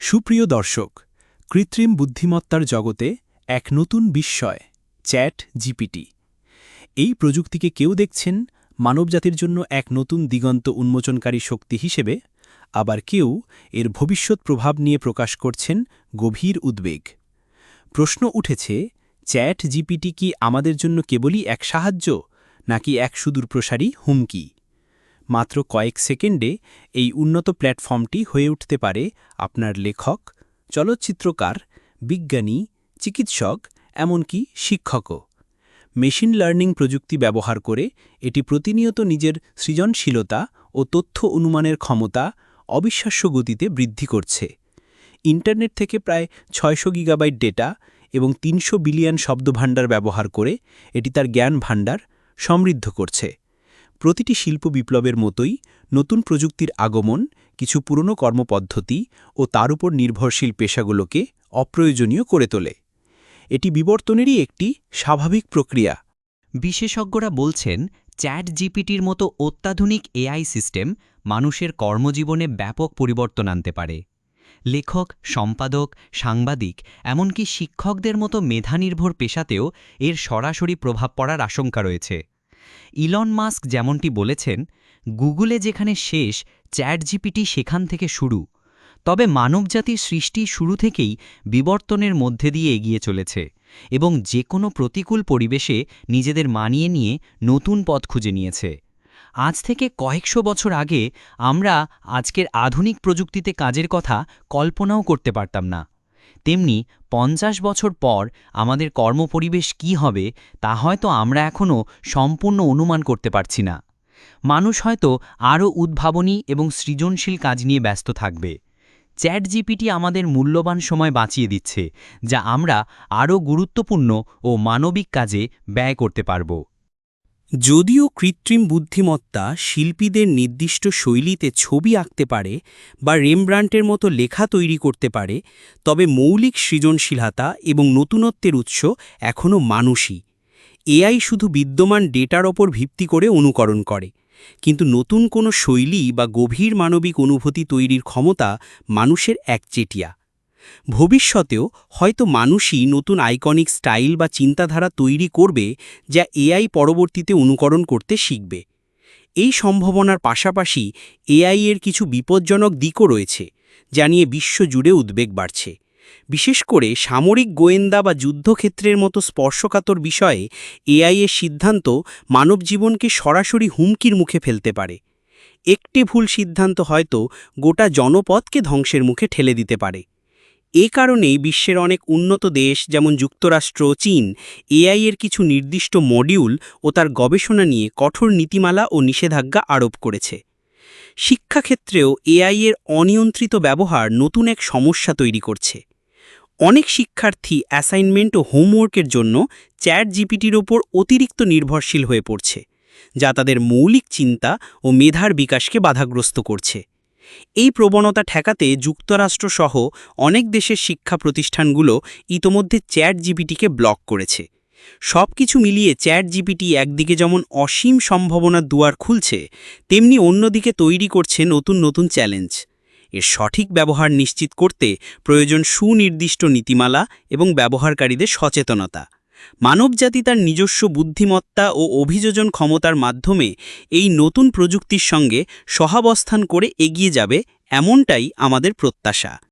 সুপ্রিয় দর্শক, কৃত্রিম বুদ্ধিমত্তার জগতে এক নতুন বিস্ময়, চ্যাট জিপিটি। এই প্রযুক্তিকে কেউ দেখছেন মানবজাতির জন্য এক নতুন দিগন্ত উন্মোচনকারী শক্তি হিসেবে, আবার কেউ এর ভবিষ্যৎ প্রভাব নিয়ে প্রকাশ করছেন গভীর উদ্বেগ। প্রশ্ন উঠেছে, চ্যাট জিপিটি কি আমাদের জন্য কেবলই এক সাহায্য, নাকি এক সুদূরপ্রসারী হুমকি? মাত্র কয়েক সেকেন্ডে এই উন্নত প্ল্যাটফর্মটি হয়ে উঠতে পারে আপনার লেখক, চলচ্চিত্রকার, বিজ্ঞানী, চিকিৎসক, এমনকি শিক্ষকও। মেশিন লার্নিং প্রযুক্তি ব্যবহার করে এটি প্রতিনিয়ত নিজের সৃজনশীলতা ও তথ্য অনুমানের ক্ষমতা অবিশ্বাস্য গতিতে বৃদ্ধি করছে। ইন্টারনেট থেকে প্রায় ছয়শো গিগাবাইট ডেটা এবং তিনশো বিলিয়ন শব্দভাণ্ডার ব্যবহার করে এটি তার জ্ঞান ভাণ্ডার সমৃদ্ধ করছে। প্রতিটি শিল্প বিপ্লবের মতোই নতুন প্রযুক্তির আগমন, কিছু পুরনো কর্মপদ্ধতি ও তার উপর নির্ভরশীল পেশাগুলোকে অপ্রয়োজনীয় করে তোলে। এটি বিবর্তনেরই একটি স্বাভাবিক প্রক্রিয়া। বিশেষজ্ঞরা বলছেন চ্যাট জিপিটির মতো অত্যাধুনিক এআই সিস্টেম মানুষের কর্মজীবনে ব্যাপক পরিবর্তন আনতে পারে। লেখক, সম্পাদক, সাংবাদিক, এমনকি শিক্ষকদের মতো মেধানির্ভর পেশাতেও এর সরাসরি প্রভাব পড়ার আশঙ্কা রয়েছে। ইলন মাস্ক যেমনটি বলেছেন, গুগলে যেখানে শেষ চ্যাট জিপিটি সেখান থেকে শুরু। তবে মানবজাতির সৃষ্টি শুরু থেকেই বিবর্তনের মধ্যে দিয়ে এগিয়ে চলেছে এবং যে কোনো প্রতিকূল পরিবেশে নিজেদের মানিয়ে নিয়ে নতুন পথ খুঁজে নিয়েছে। আজ থেকে কয়েকশো বছর আগে আমরা আজকের আধুনিক প্রযুক্তিতে কাজের কথা কল্পনাও করতে পারতাম না। তেমনি পঞ্চাশ বছর পর আমাদের কর্মপরিবেশ কি হবে, তা হয়তো আমরা এখনও সম্পূর্ণ অনুমান করতে পারছি না। মানুষ হয়তো আরও উদ্ভাবনী এবং সৃজনশীল কাজ নিয়ে ব্যস্ত থাকবে। চ্যাট জিপিটি আমাদের মূল্যবান সময় বাঁচিয়ে দিচ্ছে, যা আমরা আরও গুরুত্বপূর্ণ ও মানবিক কাজে ব্যয় করতে পারব। যদিও কৃত্রিম বুদ্ধিমত্তা শিল্পীদের নির্দিষ্ট শৈলীতে ছবি আঁকতে পারে বা রেমব্রান্টের মতো লেখা তৈরি করতে পারে, তবে মৌলিক সৃজনশীলতা এবং নতুনত্বের উৎস এখনও মানুষই। এআই শুধু বিদ্যমান ডেটার ওপর ভিত্তি করে অনুকরণ করে, কিন্তু নতুন কোনো শৈলী বা গভীর মানবিক অনুভূতি তৈরির ক্ষমতা মানুষের একচেটিয়া। ভবিষ্যতেও হয়তো মানুষই নতুন আইকনিক স্টাইল বা চিন্তাধারা তৈরি করবে যা এআই পরবর্তীতে অনুকরণ করতে শিখবে। এই সম্ভাবনার পাশাপাশি এআই এর কিছু বিপজ্জনক দিকও রয়েছে, যা নিয়ে বিশ্বজুড়ে উদ্বেগ বাড়ছে। বিশেষ করে সামরিক গোয়েন্দা বা যুদ্ধক্ষেত্রের মতো স্পর্শকাতর বিষয়ে এআই এর সিদ্ধান্ত মানব জীবনকে সরাসরি হুমকির মুখে ফেলতে পারে। একটি ভুল সিদ্ধান্ত হয়তো গোটা জনপদকে ধ্বংসের মুখে ঠেলে দিতে পারে। এ কারণেই বিশ্বের অনেক উন্নত দেশ, যেমন যুক্তরাষ্ট্র, চীন এআই এর কিছু নির্দিষ্ট মডিউল ও তার গবেষণা নিয়ে কঠোর নীতিমালা ও নিষেধাজ্ঞা আরোপ করেছে। শিক্ষাক্ষেত্রেও এআই এর অনিয়ন্ত্রিত ব্যবহার নতুন এক সমস্যা তৈরি করছে। অনেক শিক্ষার্থী অ্যাসাইনমেন্ট ও হোমওয়ার্কের জন্য চ্যাট জিপিটির ওপর অতিরিক্ত নির্ভরশীল হয়ে পড়ছে, যা তাদের মৌলিক চিন্তা ও মেধার বিকাশকে বাধাগ্রস্ত করছে। এই প্রবণতা ঠেকাতে যুক্তরাষ্ট্রসহ অনেক দেশের শিক্ষা প্রতিষ্ঠানগুলো ইতোমধ্যে চ্যাট জিপিটিকে ব্লক করেছে। সব কিছু মিলিয়ে চ্যাট জিপিটি একদিকে যেমন অসীম সম্ভাবনার দুয়ার খুলছে, তেমনি অন্যদিকে তৈরি করছে নতুন নতুন চ্যালেঞ্জ। এর সঠিক ব্যবহার নিশ্চিত করতে প্রয়োজন সুনির্দিষ্ট নীতিমালা এবং ব্যবহারকারীদের সচেতনতা। মানবজাতি তার নিজস্ব বুদ্ধিমত্তা ও অভিযোজন ক্ষমতার মাধ্যমে এই নতুন প্রযুক্তির সঙ্গে সহাবস্থান করে এগিয়ে যাবে, এমনটাই আমাদের প্রত্যাশা।